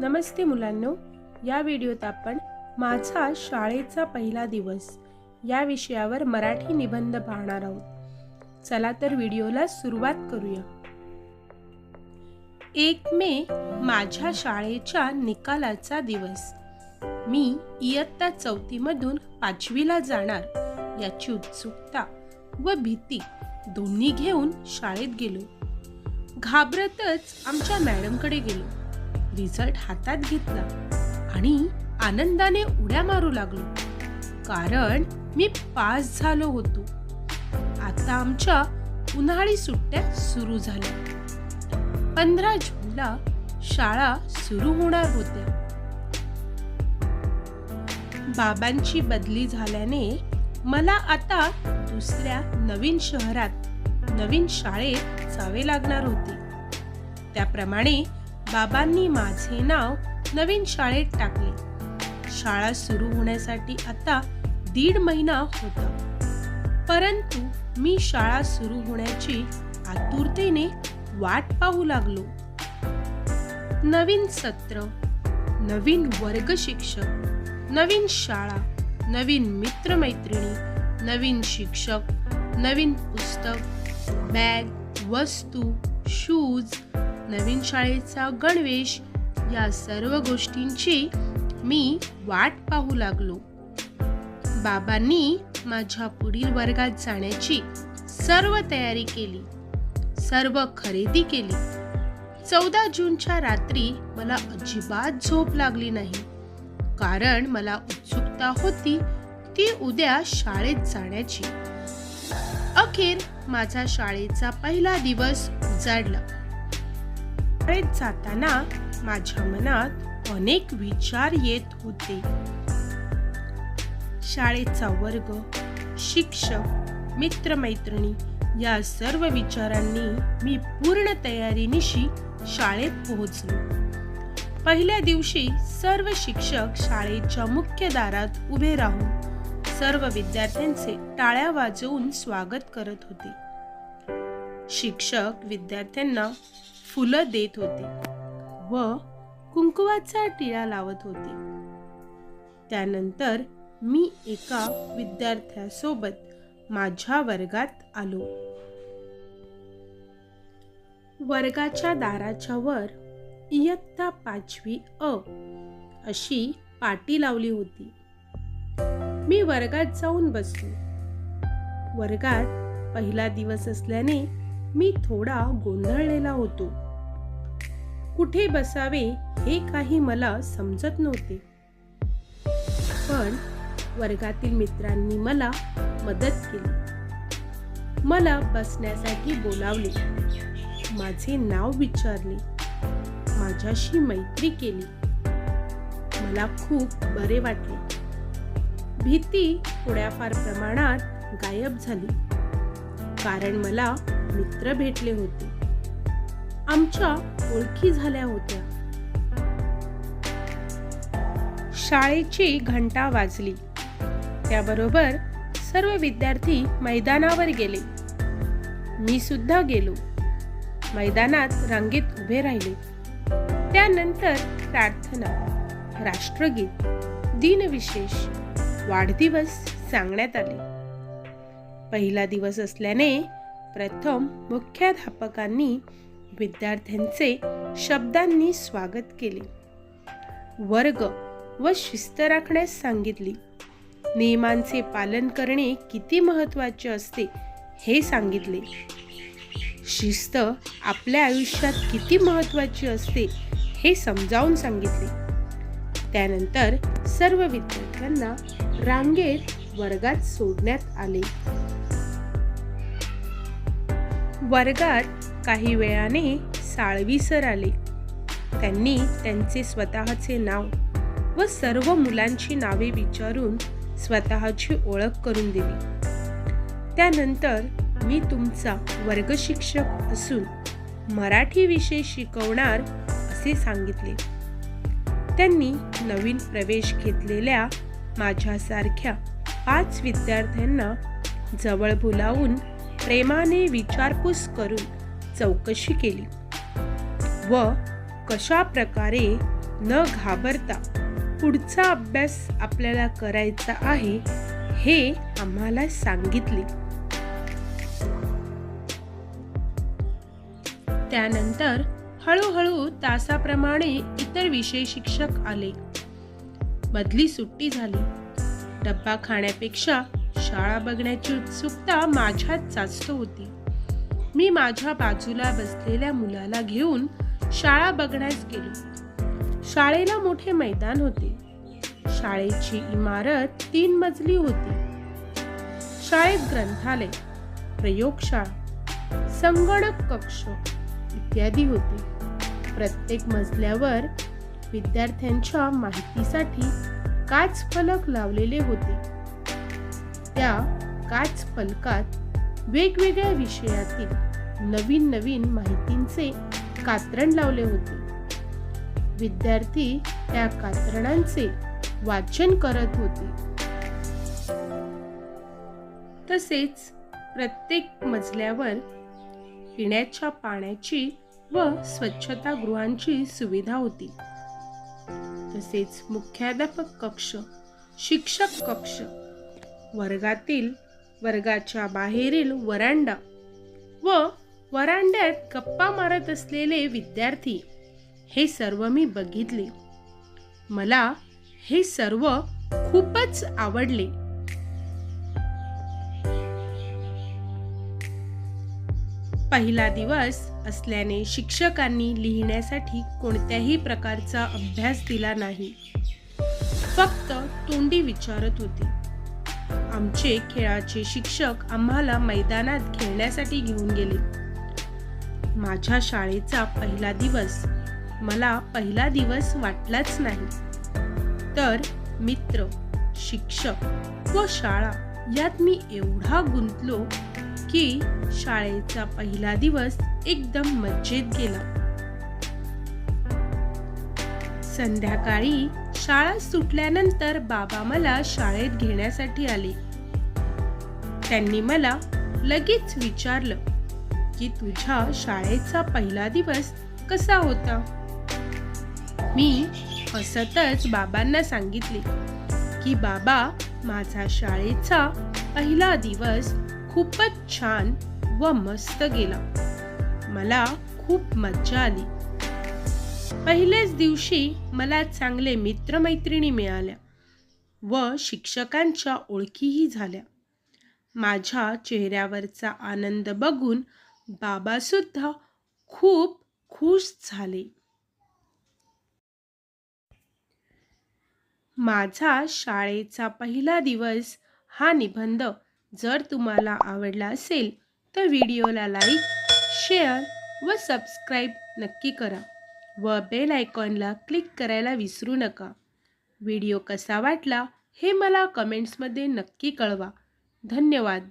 नमस्ते मुलांनो. या व्हिडिओत आपण माझा शाळेचा पहिला दिवस या विषयावर मराठी निबंध पाहणार आहोत. चला तर व्हिडिओला सुरुवात करूया. एक मे माझ्या शाळेच्या निकालाचा दिवस. मी इयत्ता चौथीमधून पाचवीला जाणार याची उत्सुकता व भीती दोन्ही घेऊन शाळेत गेलो. घाबरतच आमच्या मॅडमकडे गेलो. रिझल्ट हातात घेतला आणि आनंदाने उड्या मारू लागलो. कारण मी पास झालो होतो. आता आमच्या उन्हाळी सुट्ट्या सुरू झाल्या. पंधरा जूनला शाळा सुरू होणार होत्या. बाबांची बदली झाल्याने मला आता दुसऱ्या नवीन शहरात नवीन शाळेत जावे लागणार होते. त्याप्रमाणे बाबांनी माझे नाव नवीन शाळेत टाकले. शाळा सुरू होण्यासाठी आता दीड महिना होता. परंतु मी शाळा सुरू होण्याची आतुरतेने वाट पाहू लागलो. नवीन सत्र नवीन वर्ग शिक्षक नवीन शाळा नवीन मित्रमैत्रिणी नवीन शिक्षक नवीन पुस्तक बॅग वस्तू शूज नवीन शाळेचा गणवेश या सर्व गोष्टींची मी वाट पाहू लागलो. बाबांनी माझ्या पुढील वर्गात जाण्याची सर्व तयारी केली सर्व खरेदी केली. चौदा जूनच्या रात्री मला अजिबात झोप लागली नाही. कारण मला उत्सुकता होती ती उद्या शाळेत जाण्याची. अखेर माझा शाळेचा पहिला दिवस उजाडला. शाळेत जाताना माझ्या मनात अनेक विचार येत होते. शाळेचा वर्ग शिक्षक मित्रमैत्रिणी या सर्व विचारांनी मी पूर्ण तयारीनिशी शाळेत पोहोचलो. पहिल्या दिवशी सर्व शिक्षक शाळेच्या मुख्य दारात उभे राहून सर्व विद्यार्थ्यांचे टाळ्या वाजवून स्वागत करत होते. शिक्षक विद्यार्थ्यांना फुलं देत होते व कुंकुवाचा टिळा लावत होते. त्यानंतर मी एका विद्यार्थ्यासोबत माझ्या वर्गात आलो. वर्गाच्या दाराच्या वर इयत्ता पाचवी अ अशी पाटी लावली होती. मी वर्गात जाऊन बसलो. वर्गात पहिला दिवस असल्याने मी थोडा गोंधळलेला होतो. कुठे बसावे हे काही मला समजत नव्हते. पण वर्गातील मित्रांनी मला मदत केली. मला बसण्यासाठी बोलावले. माझे नाव विचारले. माझ्याशी मैत्री केली. मला खूप बरे वाटले. भीती थोड्याफार प्रमाणात गायब झाली. कारण मला मित्र भेटले होते. आमच्या ओळखी झाल्या होत्या. शाळेची घंटा वाजली. त्याबरोबर सर्व विद्यार्थी मैदानावर गेले. मी सुद्धा गेलो. मैदानात रांगेत उभे राहिले. त्यानंतर प्रार्थना राष्ट्रगीत दिनविशेष वाढदिवस सांगण्यात आले. पहिला दिवस असल्याने प्रथम मुख्याध्यापकांनी विद्यार्थ्यांचे शब्दांनी स्वागत केले. वर्ग व शिस्त राखण्यास सांगितली. नियमांचे पालन करणे किती महत्त्वाचे असते हे सांगितले. शिस्त आपल्या आयुष्यात किती महत्त्वाची असते हे समजावून सांगितले. त्यानंतर सर्व विद्यार्थ्यांना रांगेत वर्गात सोडण्यात आले. वर्गात काही वेळाने साळवी सर आले. त्यांनी त्यांचे स्वतःचे नाव व सर्व मुलांची नावे विचारून स्वतःची ओळख करून दिली. त्यानंतर मी तुमचा वर्ग शिक्षक असून मराठी विषय शिकवणार असे सांगितले. त्यांनी नवीन प्रवेश घेतलेल्या माझ्यासारख्या पाच विद्यार्थ्यांना जवळ बोलावून प्रेमाने विचारपूस करून चौकशी केली. व कशा प्रकारे न घाबरता पुढचा अभ्यास आपल्याला करायचा आहे हे आम्हाला सांगितले. त्यानंतर हळूहळू तासाप्रमाणे इतर विषय शिक्षक आले. मधली सुट्टी झाली. डब्बा खाण्यापेक्षा शाळा बघण्याची उत्सुकता माझ्यात जास्त होती. मी माझ्या बाजूला बसलेल्या मुलाला घेऊन शाळा बघण्यास गेलो. शाळेला मोठे मैदान होते. शाळेची इमारत तीन मजली होती. शाळेत ग्रंथालय प्रयोगशाळा संगणक कक्ष इत्यादी होते. प्रत्येक मजल्यावर विद्यार्थ्यांच्या माहितीसाठी काच फलक लावलेले होते. त्या काच फलकात वेगवेगळ्या विषयातील नवीन नवीन माहितींचे कात्रण लावले होते. विद्यार्थी त्या कात्रणांचे वाचन करत होते. तसेच प्रत्येक मजल्यावर पिण्याच्या पाण्याची व स्वच्छतागृहांची सुविधा होती. तसेच मुख्याध्यापक कक्ष शिक्षक कक्ष वर्गातील वर्गाच्या बाहेरील वरांडा व वरांड्यात गप्पा मारत असलेले विद्यार्थी हे सर्व मी बघितले. मला हे सर्व खूपच आवडले. पहिला दिवस असल्याने शिक्षकांनी लिहिण्यासाठी कोणत्याही प्रकारचा अभ्यास दिला नाही. फक्त तोंडी विचारत होते. आमचे खेळाचे शिक्षक आम्हाला मैदानात खेळण्यासाठी घेऊन गेले. माझ्या शाळेचा पहिला दिवस. मला पहिला दिवस वाटलाच नाही. तर मित्र शिक्षक व शाळा यात मी एवढा गुंतलो की शाळेचा पहिला दिवस एकदम मज्जेत गेला. संध्याकाळी शाळा सुटल्यानंतर बाबा मला शाळेत घेण्यासाठी आले. त्यांनी मला लगेच विचारलं की तुझ्या शाळेचा पहिला दिवस कसा होता? मी हसतच बाबांना सांगितले की बाबा माझा शाळेचा पहिला दिवस खूपच छान व मस्त गेला. मला खूप मज्जा आली. पहिल्याच दिवशी मला चांगले मित्रमैत्रिणी मिळाल्या व शिक्षकांच्या ओळखीही झाल्या. माझ्या चेहऱ्यावरचा आनंद बघून बाबासुद्धा खूप खुश झाले. माझा शाळेचा पहिला दिवस हा निबंध जर तुम्हाला आवडला असेल तर व्हिडिओला लाईक शेअर व सबस्क्राईब नक्की करा. व बेल आयकॉनला क्लिक करायला विसरू नका. व्हिडिओ कसा वाटला हे मला कमेंट्समध्ये नक्की कळवा. धन्यवाद.